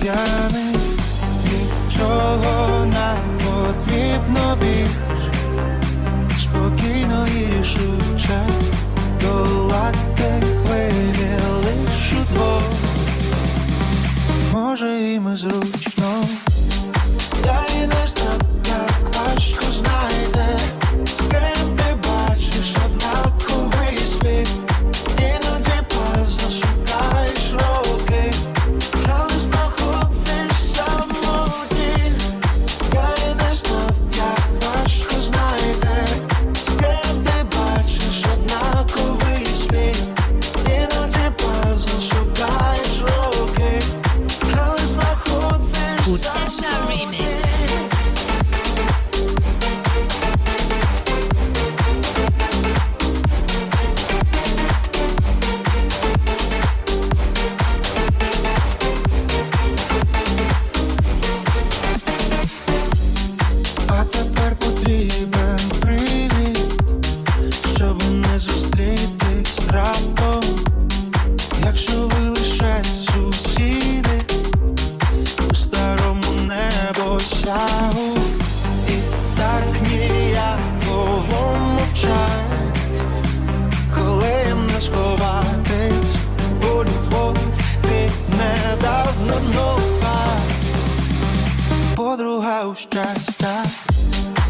п'яний нічого нам потрібно більш спокійно і рішуче долати хвилі лиш удвох може зручно Дай не Russia. caos já.